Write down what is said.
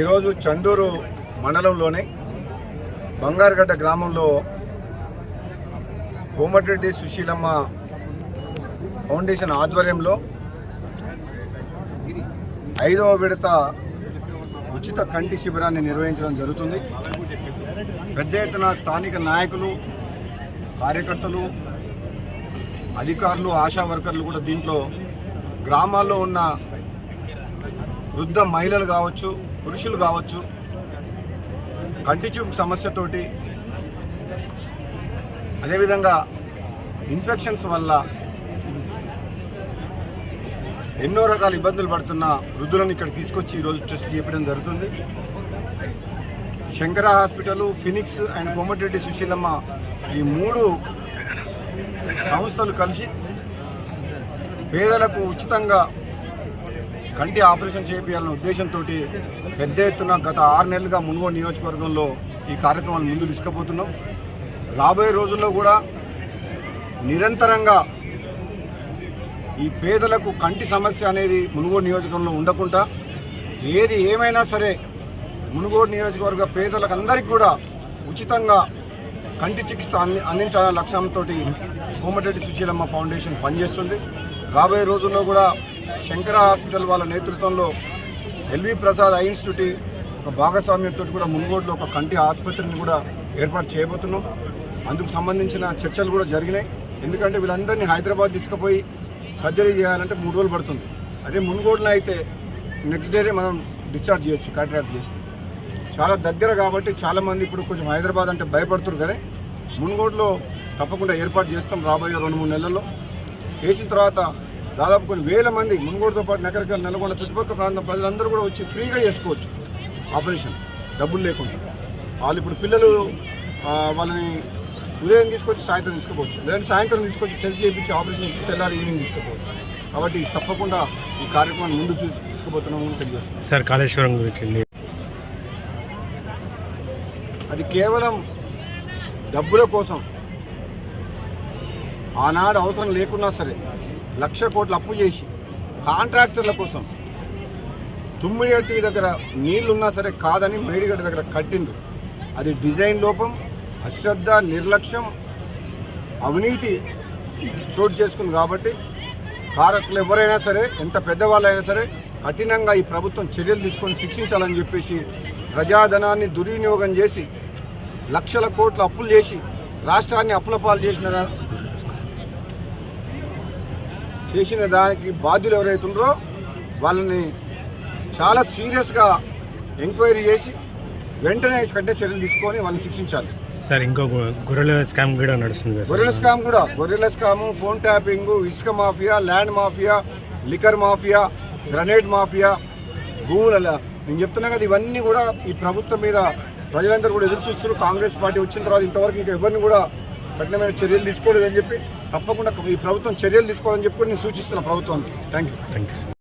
ఈరోజు చండూరు మండలంలోని బంగారుగడ్డ గ్రామంలో కోమటిరెడ్డి సుశీలమ్మ ఫౌండేషన్ ఆధ్వర్యంలో ఐదవ విడత ఉచిత కంటి శిబిరాన్ని నిర్వహించడం జరుగుతుంది. పెద్ద ఎత్తున స్థానిక నాయకులు కార్యకర్తలు అధికారులు ఆశా వర్కర్లు కూడా దీంట్లో గ్రామాల్లో ఉన్న వృద్ధ మహిళలు కావచ్చు పురుషులు కావచ్చు కంటి చూపు సమస్యతోటి అదేవిధంగా ఇన్ఫెక్షన్స్ వల్ల ఎన్నో రకాల ఇబ్బందులు పడుతున్న వృద్ధులను ఇక్కడ తీసుకొచ్చి ఈరోజు టెస్ట్ చేయడం జరుగుతుంది. Shankara hospital Phoenix and Komatireddy Sushilamma ఈ మూడు సంస్థలు కలిసి పేదలకు ఉచితంగా కంటి ఆపరేషన్ చేపించాలన్న ఉద్దేశంతో పెద్ద ఎత్తున గత ఆరు నెలలుగా మునుగోడు నియోజకవర్గంలో ఈ కార్యక్రమాన్ని ముందు తీసుకుపోతున్నాం. రాబోయే రోజుల్లో కూడా నిరంతరంగా ఈ పేదలకు కంటి సమస్య అనేది మునుగోడు నియోజకవర్గంలో ఉండకుండా ఏది ఏమైనా సరే మునుగోడు నియోజకవర్గ పేదలకు అందరికీ కూడా ఉచితంగా కంటి చికిత్స అంది అందించాలనే లక్ష్యంతో కోమటిరెడ్డి సుశీలమ్మ ఫౌండేషన్ పనిచేస్తుంది. రాబోయే రోజుల్లో కూడా శంకర హాస్పిటల్ వాళ్ళ నేతృత్వంలో ఎల్వి ప్రసాద్ ఐ ఇన్స్టిట్యూట్ ఒక భాగస్వామ్యంతో కూడా మున్గోడులో ఒక కంటి ఆసుపత్రిని కూడా ఏర్పాటు చేయబోతున్నాం. అందుకు సంబంధించిన చర్చలు కూడా జరిగినాయి. ఎందుకంటే వీళ్ళందరినీ హైదరాబాద్ తీసుకుపోయి సర్జరీ చేయాలంటే మూడు రోజులు పడుతుంది. అదే మునుగోడులో అయితే నెక్స్ట్ డేనే మనం డిశ్చార్జ్ చేయొచ్చు కాంట్రాక్ట్ చేస్తే. చాలా దగ్గర కాబట్టి చాలామంది ఇప్పుడు కొంచెం హైదరాబాద్ అంటే భయపడుతున్నారు కానీ మున్గోడులో తప్పకుండా ఏర్పాటు చేస్తాం రాబోయే రెండు మూడు నెలల్లో. వేసిన తర్వాత దాదాపు కొన్ని వేల మంది మునుగోడుతో పాటు నగరికల్ నెలకొండ చుట్టుపక్కల ప్రాంతం ప్రజలందరూ కూడా వచ్చి ఫ్రీగా చేసుకోవచ్చు ఆపరేషన్. డబ్బులు లేకుండా. వాళ్ళు ఇప్పుడు పిల్లలు వాళ్ళని ఉదయం తీసుకొచ్చి సాయంత్రం తీసుకోవచ్చు లేదంటే సాయంత్రం తీసుకొచ్చి టెస్ట్ చేయించి ఆపరేషన్ ఇచ్చి తెల్లారి ఈవినింగ్ తీసుకోవచ్చు కాబట్టి తప్పకుండా ఈ కార్యక్రమాన్ని ముందు తీసు- తీసుకుపోతున్నామని తెలియజేస్తున్నాం సార్ కాళేశ్వరం గురించి అది కేవలం డబ్బుల కోసం. ఆనాడు అవసరం లేకున్నా సరే లక్ష కోట్లు అప్పు చేసి కాంట్రాక్టర్ల కోసం తుమ్మిడిగట్టి దగ్గర నీళ్ళున్నా సరే కాదని మేడిగడ్డ దగ్గర కట్టిండ్రు. అది డిజైన్ లోపం అశ్రద్ధ నిర్లక్ష్యం అవినీతి చోటు చేసుకుంది కాబట్టి కారకులు ఎవరైనా సరే ఎంత పెద్దవాళ్ళైనా సరే కఠినంగా ఈ ప్రభుత్వం చర్యలు తీసుకొని శిక్షించాలని చెప్పేసి ప్రజాధనాన్ని దుర్వినియోగం చేసి లక్షల కోట్ల అప్పులు చేసి రాష్ట్రాన్ని అప్పుల పాలు చేసిన చేసిన దానికి బాధ్యులు ఎవరైతే ఉన్నారో వాళ్ళని చాలా సీరియస్గా ఎంక్వైరీ చేసి వెంటనే కట్టే చర్యలు తీసుకొని వాళ్ళని శిక్షించాలి. సార్ ఇంకో గొర్రెల స్కామ్ కూడా నడుస్తుంది గొర్రెల స్కామ్ కూడా గొర్రెల స్కాము ఫోన్ ట్యాపింగ్ ఇసుక mafia land mafia liquor mafia grenade mafia భూముల నేను చెప్తున్నా కదా ఇవన్నీ కూడా ఈ ప్రభుత్వం మీద ప్రజలందరూ కూడా ఎదురు చూస్తారు కాంగ్రెస్ పార్టీ వచ్చిన తర్వాత ఇంతవరకు ఇంకా ఎవరిని కూడా కఠినమైన చర్యలు తీసుకోలేదని చెప్పి తప్పకుండా ఈ ప్రభుత్వం చర్యలు తీసుకోవాలని చెప్పి నేను సూచిస్తున్నా ప్రభుత్వానికి. Thank you thank you